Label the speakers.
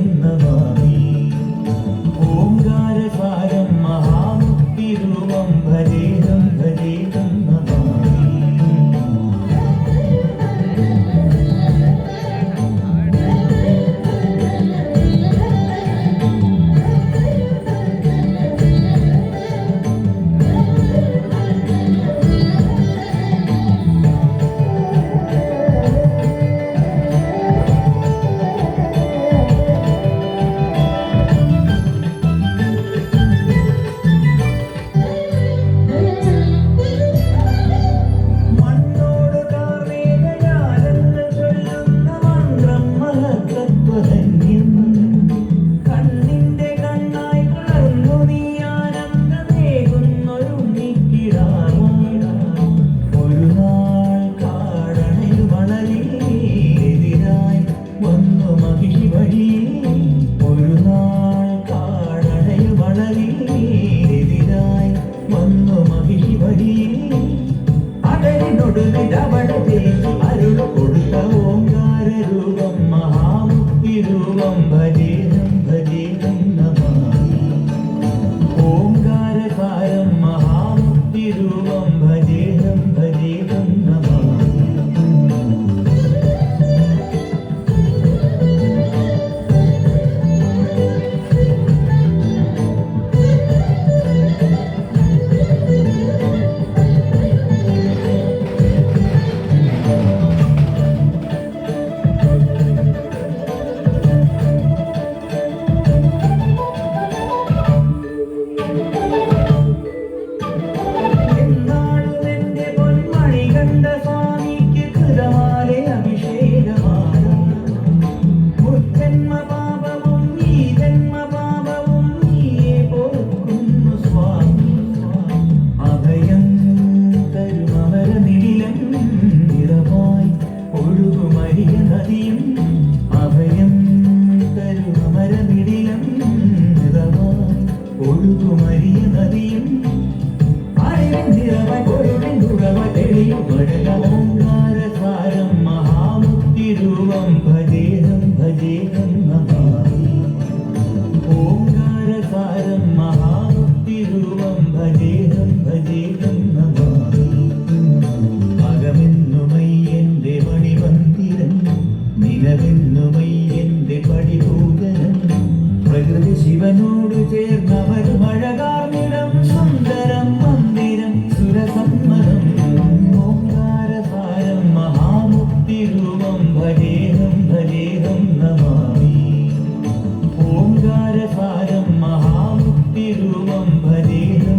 Speaker 1: നിന്നവാമി മണലിൽ നീതിരായി വന്നു മകിഴി വഴിയിൽ അടലിനൊടുവിടവടത്തിൽ അരുൾ കൊടുത്ത ഓങ്കാര രൂപം മഹാമുക്തി രൂപം ഭജേനം ഭജേനം നമാമി ഓങ്കാരകാരം മഹാമുക്തി രൂപം ഭജേനം അഭയം അഭയം തരു അമരനിടിലം ഒഴുകുമരിയ നദിയും അഴകൻ നിറവ കൊഴുവൻ തുറവ തെളിയും ഓംകാരസാരം മഹാമുക്തിരൂപം ഭജേഹം ഭജേഹം ഓംകാരസാരം മഹാമുക്തിരൂപം ഭജേഹം ഭജേ നിലവെന്നുമയ്യന്റെ പടിപൂതനം പ്രകൃതി ശിവനോട് ചേർന്നവർ മഴകാർന്നിടം സുന്ദരം മന്ദിരം സുരസമ്മതം ഓംകാരസാരം മഹാമുക്തി രൂപം. ഭജേഹം ഭജേഹം നമാമി. ഓംകാരസാരം മഹാമുക്തി രൂപം. ഭജേഹം